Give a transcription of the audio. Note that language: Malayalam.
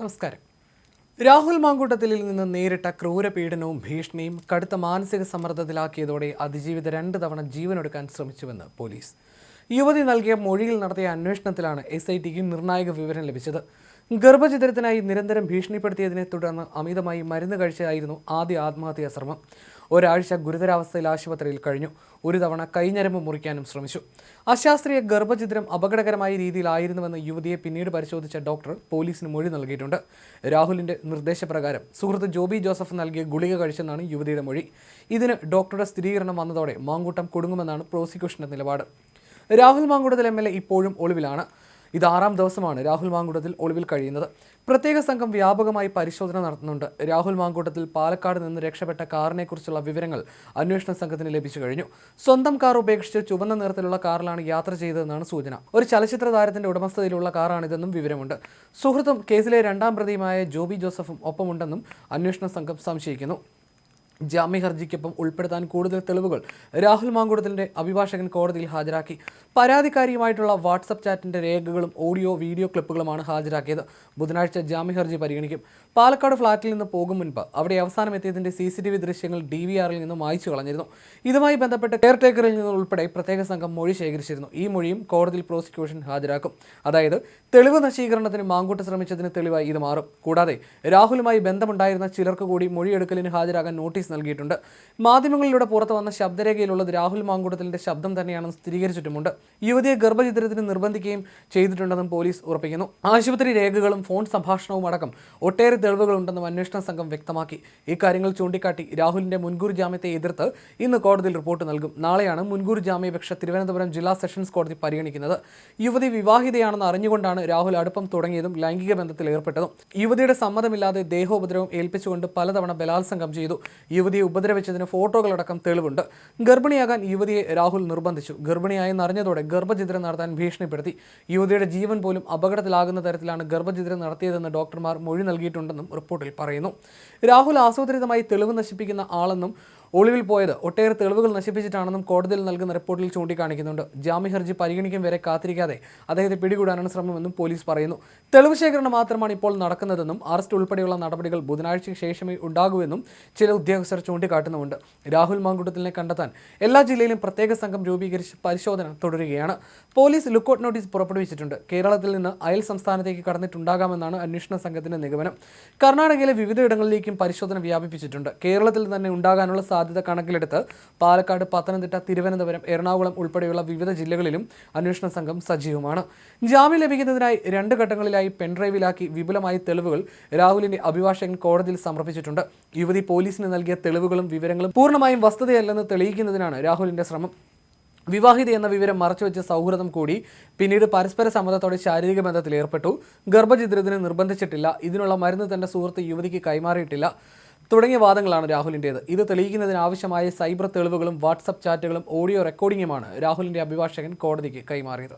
നമസ്കാരം. രാഹുൽ മാങ്കൂട്ടത്തിൽ നിന്ന് നേരിട്ട ക്രൂരപീഡനവും ഭീഷണിയും കടുത്ത മാനസിക സമ്മർദ്ദത്തിലാക്കിയതോടെ അതിജീവിത രണ്ട് തവണ ജീവനൊടുക്കാൻ ശ്രമിച്ചുവെന്ന് പോലീസ്. യുവതി നൽകിയ മൊഴിയിൽ നടത്തിയ അന്വേഷണത്തിലാണ് എസ് ഐ ടിക്ക് നിർണായക വിവരം ലഭിച്ചത്. ഗർഭചിതരത്തിനായി നിരന്തരം ഭീഷണിപ്പെടുത്തിയതിനെ തുടർന്ന് അമിതമായി മരുന്ന് കഴിച്ചതായിരുന്നു ആദ്യ ആത്മഹത്യാ ശ്രമം. ഒരാഴ്ച ഗുരുതരാവസ്ഥയിൽ ആശുപത്രിയിൽ കഴിഞ്ഞു. ഒരു തവണ കൈഞ്ഞരമ്പ് മുറിക്കാനും ശ്രമിച്ചു. അശാസ്ത്രീയ ഗർഭചിത്രം അപകടകരമായ രീതിയിലായിരുന്നുവെന്ന് യുവതിയെ പിന്നീട് പരിശോധിച്ച ഡോക്ടർ പോലീസിന് മൊഴി നൽകിയിട്ടുണ്ട്. രാഹുലിന്റെ നിർദ്ദേശപ്രകാരം സുഹൃത്ത് ജോബി ജോസഫ് നൽകിയ ഗുളിക കഴിച്ചെന്നാണ് യുവതിയുടെ മൊഴി. ഇതിന് ഡോക്ടറുടെ സ്ഥിരീകരണം വന്നതോടെ മാങ്കൂട്ടം കുടുങ്ങുമെന്നാണ് പ്രോസിക്യൂഷന്റെ നിലപാട്. Rahul Mamkootathil M L A ഇപ്പോഴും ഒളിവിലാണ്. ഇത് ആറാം ദിവസമാണ് രാഹുൽ മാങ്കൂട്ടത്തിൽ ഒളിവിൽ കഴിയുന്നത്. പ്രത്യേക സംഘം വ്യാപകമായി പരിശോധന നടത്തുന്നുണ്ട്. രാഹുൽ മാങ്കൂട്ടത്തിൽ പാലക്കാട് നിന്ന് രക്ഷപ്പെട്ട കാറിനെക്കുറിച്ചുള്ള വിവരങ്ങൾ അന്വേഷണ സംഘത്തിന് ലഭിച്ചു കഴിഞ്ഞു. സ്വന്തം കാർ ഉപേക്ഷിച്ച് ചുവന്ന നിറത്തിലുള്ള കാറിലാണ് യാത്ര ചെയ്തതെന്നാണ് സൂചന. ഒരു ചലച്ചിത്ര താരത്തിന്റെ ഉടമസ്ഥതയിലുള്ള കാറാണിതെന്നും വിവരമുണ്ട്. സുഹൃത്തും കേസിലെ രണ്ടാം പ്രതിയുമായ ജോബി ജോസഫും ഒപ്പമുണ്ടെന്നും അന്വേഷണ സംഘം സംശയിക്കുന്നു. ജാമ്യ ഹർജിക്കൊപ്പം ഉൾപ്പെടുത്താൻ കൂടുതൽ തെളിവുകൾ രാഹുൽ മാങ്കൂടത്തിന്റെ അഭിഭാഷകൻ കോടതിയിൽ ഹാജരാക്കി. പരാതിക്കാരിയുമായിട്ടുള്ള വാട്സപ്പ് ചാറ്റിന്റെ രേഖകളും ഓഡിയോ വീഡിയോ ക്ലിപ്പുകളുമാണ് ഹാജരാക്കിയത്. ബുധനാഴ്ച ജാമ്യ ഹർജി പരിഗണിക്കും. പാലക്കാട് ഫ്ളാറ്റിൽ നിന്ന് പോകും മുൻപ് അവിടെ അവസാനം എത്തിയതിന്റെ സി സി ടി വി ദൃശ്യങ്ങൾ ഡി വി ആറിൽ നിന്നും വായിച്ചു കളഞ്ഞിരുന്നു. ഇതുമായി ബന്ധപ്പെട്ട് കെയർടേക്കറിൽ നിന്ന് ഉൾപ്പെടെ പ്രത്യേക സംഘം മൊഴി ശേഖരിച്ചിരുന്നു. ഈ മൊഴിയും കോടതിയിൽ പ്രോസിക്യൂഷൻ ഹാജരാക്കും. അതായത് തെളിവ് നശീകരണത്തിന് മാങ്കൂട്ട് ശ്രമിച്ചതിന് തെളിവായി ഇത് മാറും. കൂടാതെ രാഹുലുമായി ബന്ധമുണ്ടായിരുന്ന ചിലർക്ക് കൂടി മൊഴിയെടുക്കലിന് ഹാജരാകാൻ നോട്ടീസ് നൽകിയിട്ടുണ്ട്. മാധ്യമങ്ങളിലൂടെ പുറത്തു വന്ന ശബ്ദരേഖയിലുള്ളത് രാഹുൽ മാങ്കൂട്ടത്തിന്റെ ശബ്ദം തന്നെയാണെന്ന് സ്ഥിരീകരിച്ചിട്ടുമുണ്ട്. യുവതിയെ ഗർഭചിത്രത്തിന് നിർബന്ധിക്കുകയും ചെയ്തിട്ടുണ്ടെന്നും പോലീസ് ഉറപ്പിക്കുന്നു. ആശുപത്രി രേഖകളും ഫോൺ സംഭാഷണവും അടക്കം ഒട്ടേറെ തെളിവുകളുണ്ടെന്നും അന്വേഷണ സംഘം വ്യക്തമാക്കി. ഇക്കാര്യങ്ങൾ ചൂണ്ടിക്കാട്ടി രാഹുലിന്റെ മുൻകൂർ ജാമ്യത്തെ എതിർത്ത് ഇന്ന് കോടതിയിൽ റിപ്പോർട്ട് നൽകും. നാളെയാണ് മുൻകൂർ ജാമ്യാപേക്ഷ തിരുവനന്തപുരം ജില്ലാ സെഷൻസ് കോടതി പരിഗണിക്കുന്നത്. യുവതി വിവാഹിതയാണെന്ന് അറിഞ്ഞുകൊണ്ടാണ് രാഹുൽ അടുപ്പം തുടങ്ങിയതും ലൈംഗിക ബന്ധത്തിൽ ഏർപ്പെട്ടതും. യുവതിയുടെ സമ്മതമില്ലാതെ ദേഹോപദ്രവം ഏൽപ്പിച്ചുകൊണ്ട് പലതവണ ബലാത്സംഗം ചെയ്തു. യുവതിയെ ഉപദ്രവിച്ചതിന് ഫോട്ടോകളടക്കം തെളിവുണ്ട്. ഗർഭിണിയാകാൻ യുവതിയെ രാഹുൽ നിർബന്ധിച്ചു. ഗർഭിണിയായെന്ന് അറിഞ്ഞതോടെ ഗർഭചിത്രം നടത്താൻ ഭീഷണിപ്പെടുത്തി. യുവതിയുടെ ജീവൻ പോലും അപകടത്തിലാകുന്ന തരത്തിലാണ് ഗർഭചിത്രം നടത്തിയതെന്ന് ഡോക്ടർമാർ മൊഴി നൽകിയിട്ടുണ്ടെന്നും റിപ്പോർട്ടിൽ പറയുന്നു. രാഹുൽ ആസൂത്രിതമായി തെളിവ് നശിപ്പിക്കുന്ന ആളെന്നും ഒളിവിൽ പോയത് ഒട്ടേറെ തെളിവുകൾ നശിപ്പിച്ചിട്ടാണെന്നും കോടതിയിൽ നൽകുന്ന റിപ്പോർട്ടിൽ ചൂണ്ടിക്കാണിക്കുന്നുണ്ട്. ജാമ്യ ഹർജി പരിഗണിക്കും വരെ കാത്തിരിക്കാതെ അദ്ദേഹത്തെ പിടികൂടാനാണ് ശ്രമമെന്നും പോലീസ് പറയുന്നു. തെളിവ് ശേഖരണം മാത്രമാണ് ഇപ്പോൾ നടക്കുന്നതെന്നും അറസ്റ്റ് ഉൾപ്പെടെയുള്ള നടപടികൾ ബുധനാഴ്ചയ്ക്ക് ശേഷമേ ഉണ്ടാകൂവെന്നും ചില ഉദ്യോഗസ്ഥർ ചൂണ്ടിക്കാട്ടുന്നുമുണ്ട്. രാഹുൽ മാങ്കുട്ടത്തിനെ കണ്ടെത്താൻ എല്ലാ ജില്ലയിലും പ്രത്യേക സംഘം രൂപീകരിച്ച് പരിശോധന തുടരുകയാണ്. പോലീസ് ലുക്കൌട്ട് നോട്ടീസ് പുറപ്പെടുവിച്ചിട്ടുണ്ട്. കേരളത്തിൽ നിന്ന് അയൽ സംസ്ഥാനത്തേക്ക് കടന്നിട്ടുണ്ടാകാമെന്നാണ് അന്വേഷണ സംഘത്തിന്റെ നിഗമനം. കർണാടകയിലെ വിവിധയിടങ്ങളിലേക്കും പരിശോധന വ്യാപിപ്പിച്ചിട്ടുണ്ട്. കേരളത്തിൽ തന്നെ ഉണ്ടാകാനുള്ള കണക്കിലെടുത്ത് പാലക്കാട് പത്തനംതിട്ട തിരുവനന്തപുരം എറണാകുളം ഉൾപ്പെടെയുള്ള വിവിധ ജില്ലകളിലും അന്വേഷണ സംഘം സജീവമാണ്. ജാമ്യം ലഭിക്കുന്നതിനായി രണ്ട് ഘട്ടങ്ങളിലായി പെൻഡ്രൈവിലാക്കി വിപുലമായ തെളിവുകൾ രാഹുലിന്റെ അഭിഭാഷകൻ കോടതിയിൽ സമർപ്പിച്ചിട്ടുണ്ട്. യുവതി പോലീസിന് നൽകിയ തെളിവുകളും വിവരങ്ങളും പൂർണമായും വസ്തുതയല്ലെന്ന് തെളിയിക്കുന്നതിനാണ് രാഹുലിന്റെ ശ്രമം. വിവാഹിത എന്ന വിവരം മറച്ചുവെച്ച സൗഹൃദം കൂടി പിന്നീട് പരസ്പര സമ്മതത്തോടെ ശാരീരിക ബന്ധത്തിൽ ഏർപ്പെട്ടു. ഗർഭചിത്രത്തിന് നിർബന്ധിച്ചിട്ടില്ല. ഇതിനുള്ള മരുന്ന് തന്റെ സുഹൃത്ത് യുവതിക്ക് കൈമാറിയിട്ടില്ല. തുടങ്ങിയ വാദങ്ങളാണ് രാഹുലിന്റേത് ഇത് തെളിയിക്കുന്നതിനാവശ്യമായ സൈബർ തെളിവുകളും വാട്സപ്പ് ചാറ്റുകളും ഓഡിയോ റെക്കോർഡിങ്ങുമാണ് രാഹുലിന്റെ അഭിഭാഷകൻ കോടതിക്ക് കൈമാറിയത്.